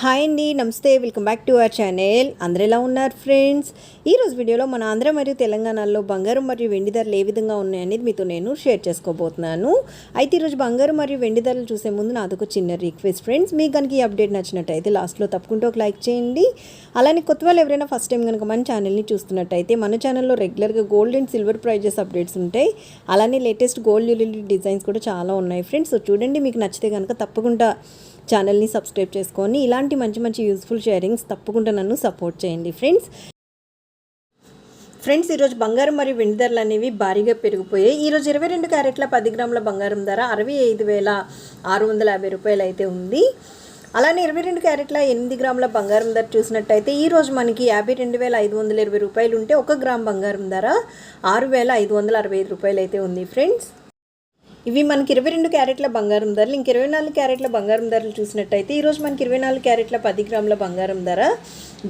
Hi అండి నమస్తే welcome back to our channel. అందరు ఎలా ఉన్నారు ఫ్రెండ్స్? ఈరోజు వీడియోలో మన ఆంధ్ర మరియు తెలంగాణలో బంగారం మరియు వెండి ధరలు ఏ విధంగా ఉన్నాయనేది మీతో నేను షేర్ చేసుకోబోతున్నాను. అయితే ఈరోజు బంగారం మరియు వెండి ధరలు చూసే ముందు నాదొక చిన్న రిక్వెస్ట్ ఫ్రెండ్స్. మీకు కనుక ఈ అప్డేట్ నచ్చినట్టయితే లాస్ట్లో తప్పకుండా ఒక లైక్ చేయండి. అలానే కొత్త వాళ్ళు ఎవరైనా ఫస్ట్ టైం కనుక మన ఛానల్ని చూస్తున్నట్టయితే మన ఛానల్లో రెగ్యులర్గా gold and silver prices updates ఉంటాయి. అలానే లేటెస్ట్ గోల్డ్ జ్యువెలరీ డిజైన్స్ కూడా చాలా ఉన్నాయి ఫ్రెండ్స్. సో చూడండి మీకు నచ్చితే కనుక తప్పకుండా ఛానల్ని సబ్స్క్రైబ్ చేసుకొని ఇలాంటి మంచి మంచి యూస్ఫుల్ షేరింగ్స్ తప్పకుండా నన్ను సపోర్ట్ చేయండి ఫ్రెండ్స్ ఫ్రెండ్స్ ఈరోజు బంగారం మరియు వెండి ధరలు అనేవి భారీగా పెరిగిపోయాయి. ఈరోజు ఇరవై రెండు క్యారెట్ల పది గ్రాముల బంగారం ధర అరవై ఐదు వేల ఆరు వందల యాభై రూపాయలు అయితే ఉంది. అలానే ఇరవై రెండు క్యారెట్ల ఎనిమిది గ్రాముల బంగారం ధర చూసినట్టయితే ఈ రోజు మనకి యాభై రెండు వేల ఐదు వందల ఇరవై రూపాయలు ఉంటే ఒక గ్రామ్ బంగారం ధర ఆరు వేల ఐదు వందల అరవై ఐదు రూపాయలు అయితే ఉంది ఫ్రెండ్స్ ఇవి మనకి ఇరవై రెండు క్యారెట్ల బంగారం ధరలు ఇంక ఇరవై నాలుగు క్యారెట్ల బంగారం ధరలు చూసినట్టయితే ఈరోజు మనకి ఇరవై నాలుగు క్యారెట్ల పది గ్రాముల బంగారం ధర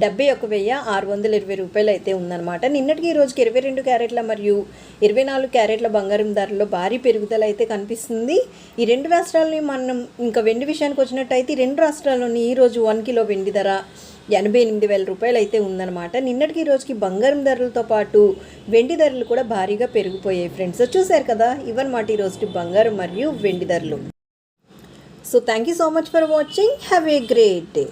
డెబ్బై ఒక వెయ్యి ఆరు వందల ఇరవై రూపాయలు అయితే ఉందన్నమాట. నిన్నటికి ఈ రోజుకి ఇరవై రెండు క్యారెట్ల మరియు ఇరవై నాలుగు క్యారెట్ల బంగారం ధరలో భారీ పెరుగుదల అయితే కనిపిస్తుంది. ఈ రెండు రాష్ట్రాలని మనం ఇంకా వెండి విషయానికి వచ్చినట్టయితే ఈ రెండు రాష్ట్రాల్లోని ఈరోజు వన్ కిలో వెండి ధర ఎనభై ఎనిమిది వేల రూపాయలు అయితే ఉందన్నమాట. నిన్నటికి ఈ రోజుకి బంగారం ధరలతో పాటు వెండి ధరలు కూడా భారీగా పెరిగిపోయాయి ఫ్రెండ్స్. చూశారు కదా ఇవన్నమాట ఈ రోజుకి బంగారం మరియు వెండి ధరలు. So thank you so much for watching have a great day